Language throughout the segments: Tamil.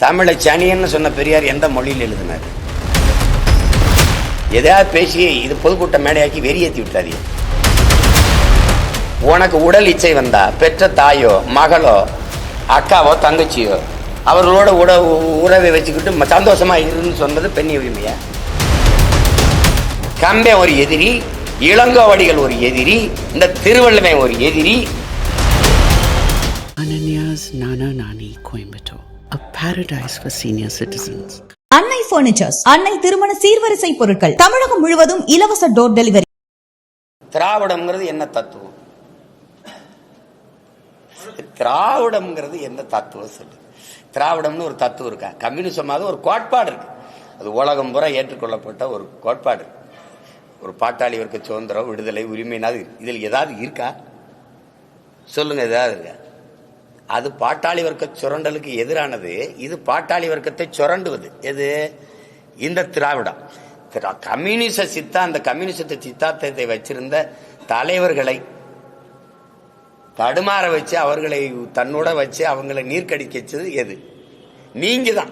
தமிழை சனியன்னு சொன்ன பெரியார் எந்த மொழியில் எழுதினார்? எதையாவது பேசி இது பொதுக்கூட்ட மேடையாக்கி வெறியேற்றி விட்டாதீங்க உனக்கு உடல் இச்சை வந்தா பெற்ற தாயோ மகளோ அக்காவோ தங்கச்சியோ அவர்களோட உட உறவை வச்சுக்கிட்டு சந்தோஷமா இருன்னு சொன்னது பெண் உரிமையா? கம்பே ஒரு எதிரி இளங்கோவடிகள் ஒரு எதிரி இந்த திருவள்ளுவன் ஒரு எதிரி. Ananya's Nana Nani a paradise for senior citizens. Annai furnitures Annai திருமண சீர்வரிசை பொருட்கள் தமிழகம் முழுவதும் இலவச டோர் டெலிவரி திராவிடம்ங்கிறது என்ன தத்துவம் திராவிடம்ங்கிறது என்ன தத்துவம் சொல்லு திராவிடம்னு ஒரு தத்துவம் இருக்கா கம்யூனிசமாவது ஒரு கோட்பாடு இருக்கு அது உலகம் பூரா ஏற்றுக்கொள்ளப்பட்ட ஒரு கோட்பாடு. ஒரு பாட்டாளி வர்க்க சுதந்திரம் விடுதலை இருக்கு. இதில் ஏதாவது இருக்கா சொல்லுங்க ஏதாவது இருக்கா அது பாட்டாளி வர்க்க சுரண்டலுக்கு எதிரானது. இது பாட்டாளி வர்க்கத்தை சுரண்டுவது. எது? இந்த திராவிடம். திரா- கம்யூனிச சித்தாந்த கம்யூனிசத்தை சித்தாந்தத்தை வச்சிருந்த தலைவர்களை தடுமாற வச்சு அவர்களை தன்னோட வச்சு அவங்களை நீர்க்கடிக்கச்சது எது? நீங்க தான்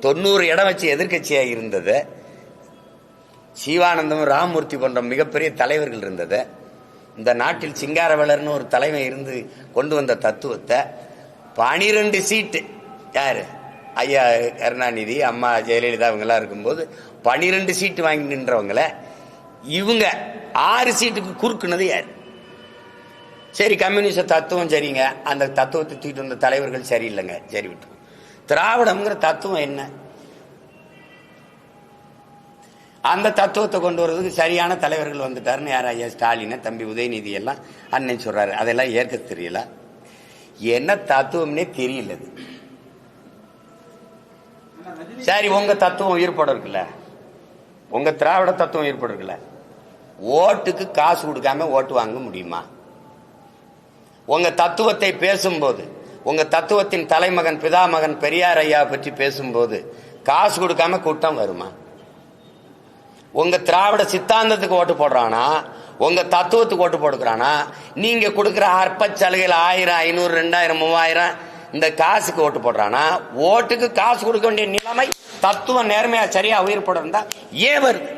தொண்ணூறு இடம் வச்சு எதிர்கட்சியாக இருந்தது. சிவானந்தம் ராமமூர்த்தி போன்ற மிகப்பெரிய தலைவர்கள் இருந்தது. இந்த நாட்டில் சிங்காரவேலர்னு ஒரு தலைமை இருந்து கொண்டு வந்த தத்துவத்தை பனிரெண்டு சீட்டு யாரு? ஐயா கருணாநிதி அம்மா ஜெயலலிதா இவங்கெல்லாம் இருக்கும்போது பனிரெண்டு சீட்டு வாங்கி நின்றவங்கள இவங்க ஆறு சீட்டுக்கு குறுக்குனது யார்? சரி கம்யூனிஸ்ட் தத்துவம் சரிங்க. அந்த தத்துவத்தை தூக்கிட்டு வந்த தலைவர்கள் சரியில்லைங்க. சரி விட்டு திராவிடம்ங்கிற தத்துவம் என்ன? அந்த தத்துவத்தை கொண்டு வர்றதுக்கு சரியான தலைவர்கள் வந்துட்டாருன்னு யார் ஐயா? ஸ்டாலின் தம்பி உதயநிதி எல்லாம் அண்ணன் சொல்றாரு. அதெல்லாம் ஏற்க தெரியல. என்ன தத்துவம்னே தெரியல அது. சரி உங்க தத்துவம் ஈடுபட இருக்குல்ல? உங்க திராவிட தத்துவம் ஈடுபட இருக்குல்ல? ஓட்டுக்கு காசு கொடுக்காம ஓட்டு வாங்க முடியுமா? உங்க தத்துவத்தை பேசும்போது உங்க தத்துவத்தின் தலைமகன் பிதாமகன் பெரியார் ஐயா பற்றி பேசும்போது காசு கொடுக்காம கூட்டம் வருமா? உங்க திராவிட சித்தாந்தத்துக்கு ஓட்டு போடுறானா? உங்க தத்துவத்துக்கு ஓட்டு போடுக்கிறானா நீங்க கொடுக்குற அற்ப சலுகையில் ஆயிரம் ஐநூறு ரெண்டாயிரம் மூவாயிரம் இந்த காசுக்கு ஓட்டு போடுறானா? ஓட்டுக்கு காசு கொடுக்க வேண்டிய நிலைமை தத்துவம் நேர்மையா சரியா உயிர் போட ஏன் வருது?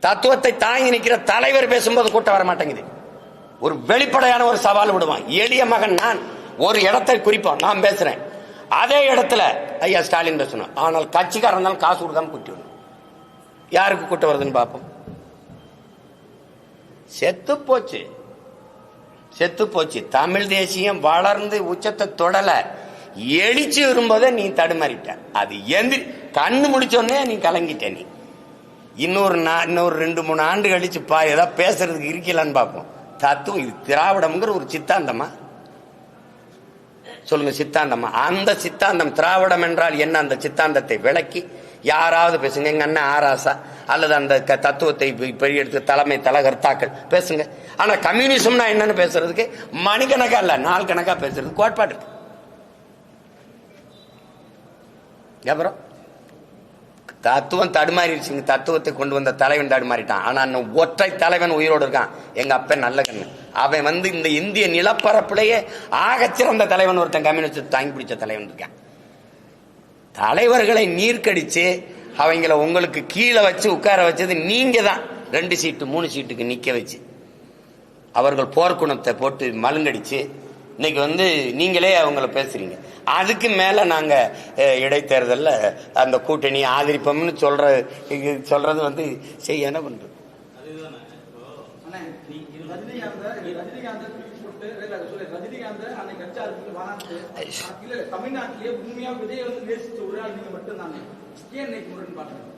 தத்துவத்தை தாங்கி நிற்கிற தலைவர் பேசும்போது கூட்டம் வர மாட்டேங்குது. ஒரு வெளிப்படையான ஒரு சவால் விடுவான். எளிய மகன் நான். ஒரு இடத்தை குறிப்பான் நான் பேசுறேன். அதே இடத்துல ஐயா ஸ்டாலின் பேசணும். ஆனால் கட்சிக்காரன் இருந்தாலும் காசு கொடுக்காம கூட்டி விடணும் யாருக்கு கூட்டம் வருதுன்னு பார்ப்போம். செத்து போச்சு. செத்து போச்சு. தமிழ் தேசியம் வளர்ந்து உச்சத்தை தொடல. எழுச்சி வரும்போதே நீ தடுமாறிட்ட. அது எந்திரி கண்ணு முடிச்சோடனே நீ கலங்கிட்ட நீ. இன்னொரு நா- இன்னொரு ரெண்டு மூணு ஆண்டு கழிச்சு பா ஏதாவது பேசுறதுக்கு இருக்கலான்னு பார்ப்போம் தத்துவம் இது திராவிடம்ங்கிற ஒரு சித்தாந்தமா? சொல்லுங்க சித்தாந்தமா? அந்த சித்தாந்தம் திராவிடம் என்றால் என்ன? அந்த சித்தாந்தத்தை விளக்கி யாராவது பேசுங்க எங்க அண்ணன் ஆராசா அல்லது அந்த தத்துவத்தை பெரிய எடுத்து தலைமை தலகர்த்தாக்கள். பேசுங்க. ஆனா கம்யூனிசம்னா என்னன்னு பேசுறதுக்கு மணிக்கணக்கா இல்ல நாள் கணக்கா பேசுறது கோட்பாடு இருக்கு. அப்புறம் தத்துவம் தடுமாறிடுச்சுங்க. தத்துவத்தை கொண்டு வந்த தலைவன் தடுமாறிட்டான். ஆனா ஒற்றை தலைவன் உயிரோடு இருக்கான். எங்க அப்பன் நல்ல கண்ணு அவன் வந்து இந்த இந்திய நிலப்பரப்பிலேயே ஆகச்சிறந்த தலைவன் ஒருத்தன் கம்யூனிஸ்ட் தாங்கி பிடிச்ச தலைவன் இருக்கான். தலைவர்களை நீர்க்கடிச்சு அவங்கள உங்களுக்கு கீழே வச்சு உட்கார வச்சது நீங்க தான் ரெண்டு சீட்டு மூணு சீட்டுக்கு நிக்க வச்சு. அவர்கள் போர்க்குணத்தை போட்டு மழுங்கடிச்சு இன்னைக்கு வந்து நீங்களே அவங்கள பேசுறீங்க. அதுக்கு மேல நாங்க இடைத்தேர்தலில் அந்த கூட்டணி ஆதரிப்போம்னு சொல்ற சொல்றது வந்து செய்ய என்ன பண்றது? தமிழ்நாட்டிலேயே உண்மையா விஜய் வந்து நேசிச்ச ஒரு ஆள் நீங்க மட்டும் தாங்க ஏன் இன்னைக்கு முரண் பாக்குறீங்க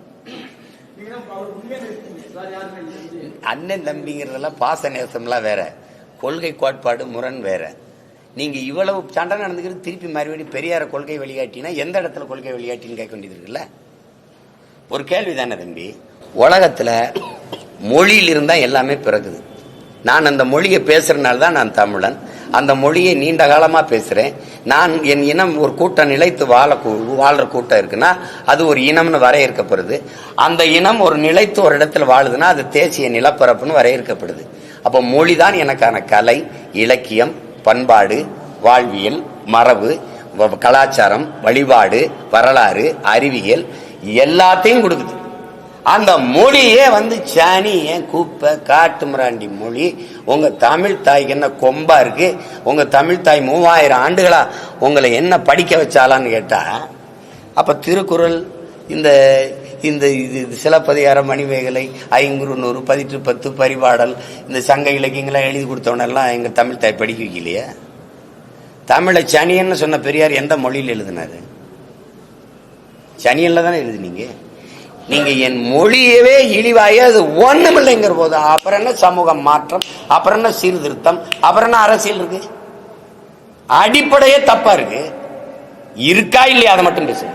நீங்க தான் அவர் உண்மையா நேசிச்சீங்க. வேற யாருமே இல்லை. விஜய். அண்ணன் தம்பிங்கிறதெல்லாம் பாச நேசம்லாம் வேற. கொள்கை கோட்பாடு முரண் வேற. நீங்க இவ்வளவு சண்டை நடந்துக்கிறது திருப்பி மறுபடியும் பெரியார கொள்கை வெளியாட்டினா எந்த இடத்துல கொள்கை வெளியாட்டின்னு கேட்க வேண்டியது இருக்குல்ல? ஒரு கேள்வி தானே தம்பி. உலகத்துல மொழியில் இருந்தால் எல்லாமே பிறகுது. நான் அந்த மொழியை பேசுறதுனால தான் நான் தமிழன். அந்த மொழியை நீண்ட காலமாக பேசுகிறேன் நான் என் இனம் ஒரு கூட்டம் நிலைத்து வாழ கூ- கூட்டம் இருக்குன்னா அது ஒரு இனம்னு வரையறுக்கப்படுது. அந்த இனம் ஒரு நிலைத்து ஒரு இடத்துல வாழுதுன்னா அது தேசிய நிலப்பரப்புன்னு வரையறுக்கப்படுது. அப்போ மொழிதான் எனக்கான கலை இலக்கியம் பண்பாடு வாழ்வியல் மரபு வ- கலாச்சாரம் வழிபாடு வரலாறு அறிவியல் எல்லாத்தையும் கொடுக்குது. அந்த மொழியே வந்து சாணி ஏன் கூப்ப காட்டு மிராண்டி மொழி. உங்க தமிழ் தாய்க்கு என்ன கொம்பா இருக்கு? உங்க தமிழ் தாய் மூவாயிரம் ஆண்டுகளா உங்களை என்ன படிக்க வச்சாலான்னு கேட்டா அப்ப திருக்குறள் இந்த இந்த இது சிலப்பதிகாரம் மணிமேகலை ஐங்குறு நூறு பதிற்று பத்து பரிபாடல் இந்த சங்க இலக்கியங்களாம் எழுதி கொடுத்தவனெல்லாம் எங்க தமிழ் தாய் படிக்க வைக்கலையே? தமிழை சனியன்னு சொன்ன பெரியார் எந்த மொழியில் எழுதினாரு? சனியில் தானே எழுதினீங்க? நீங்க என் மொழியவே இழிவாயே அது ஒண்ணுமில்லைங்கிற போது அப்புறம் என்ன சமூக மாற்றம்? அப்புறம் என்ன சீர்திருத்தம்? அப்புறம் என்ன அரசியல் இருக்கு? அடிப்படையே தப்பா இருக்கு. இருக்கா இல்லையா? அதை மட்டும் பேசு.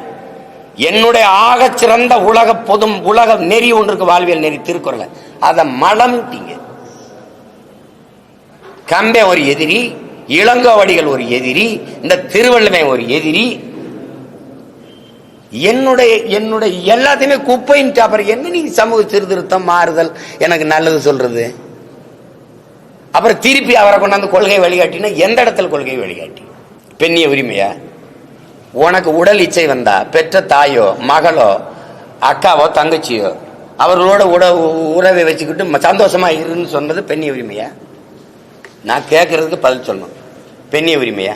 என்னுடைய ஆகச் சிறந்த உலக பொதும் உலக நெறி ஒன்று இருக்கு வாழ்வியல் நெறி திருக்குறளை. அதை மலம்ட்டீங்க கம்பே ஒரு எதிரி இளங்கோவடிகள் ஒரு எதிரி இந்த திருவள்ளுவன் ஒரு எதிரி என்னுடைய என்னுடைய எல்லாத்தையுமே குப்பைன்ட்டு அப்புறம் என்ன நீ சமூக சீர்திருத்தம் மாறுதல்? எனக்கு நல்லது சொல்றது. அப்புறம் திருப்பி அவரை கொண்டாந்து கொள்கை வழிகாட்டினா எந்த இடத்துல கொள்கை வழிகாட்டி? பெண்ணிய உரிமையா? உனக்கு உடல் இச்சை வந்தா பெற்ற தாயோ மகளோ அக்காவோ தங்கச்சியோ அவர்களோட உட உறவை வச்சுக்கிட்டு சந்தோஷமா இருன்னு சொன்னது பெண்ணிய உரிமையா? நான் கேட்கறதுக்கு பதில் சொல்லணும். பெண்ணிய உரிமையா?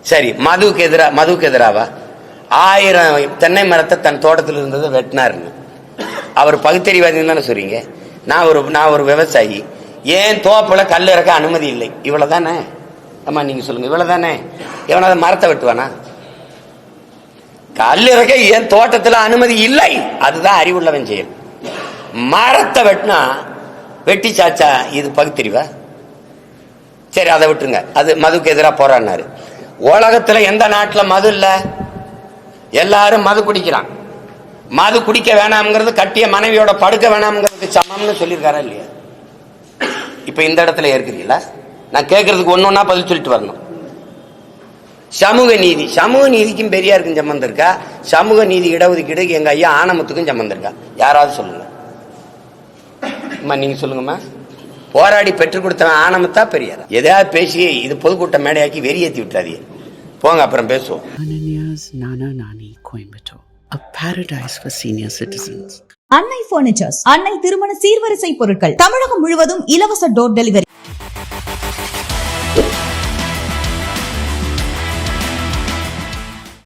சரி மதுவுக்கு எதிரா மதுவுக்கு எதிராவா? ஆயிரம் தென்னை மரத்தை தன் தோட்டத்தில் இருந்ததை வெட்டினாருன்னு அவர் பகுத்தறிவாதி தானே சொல்றீங்க? நான் ஒரு நான் ஒரு விவசாயி. ஏன் தோப்பில் கல் இறக்க அனுமதி இல்லை? இவ்வளோ தானே ஆமாம் அம்மா சொல்லுங்கள் இவ்வளோ தானே எவனாவது மரத்தை வெட்டுவானா? கல் இறக்க ஏன் தோட்டத்தில் அனுமதி இல்லை? அதுதான் அறிவுள்ளவன் செயல். மரத்தை வெட்டினா வெட்டி சாச்சா இது பகுத்தறிவா? சரி அதை விட்டுருங்க. அது மதுக்கு எதிராக போராடினாரு. உலகத்தில் எந்த நாட்டில் மது இல்லை? எல்லாரும் மது குடிக்கிறான். மது குடிக்க வேணாம்ங்கிறது கட்டிய மனைவியோட படுக்க வேணாம்ங்கிறது சமம்னு சொல்லியிருக்காரா இல்லையா? இப்போ இந்த இடத்துல இருக்கிறீங்களா நான் கேட்கறதுக்கு ஒன்று ஒன்றா பதில் சொல்லிட்டு வரணும். சமூக நீதி. சமூக நீதிக்கும் பெரியாருக்கும் சம்மந்தம் இருக்கா? சமூக நீதி இடஒதுக்கீடு எங்க ஐயா ஆனமத்துக்கும் சம்மந்தம் இருக்கா? யாராவது சொல்லுங்க. அம்மா நீங்க சொல்லுங்கம்மா. போராடி பெற்றுக் கொடுத்தவன் ஆனமத்தா பெரியார்? எதாவது பேசி இது பொதுக்கூட்ட மேடையாக்கி வெறியேற்றி விட்டாதீங்க போங்க அப்புறம் பேசுவோம். Ananya's Nana Nani Coimbatore, a paradise for senior citizens. Annai furnitures Annai திருமண சீர்வரிசை பொருட்கள் தமிழகம் முழுவதும் இலவச டோர் டெலிவரி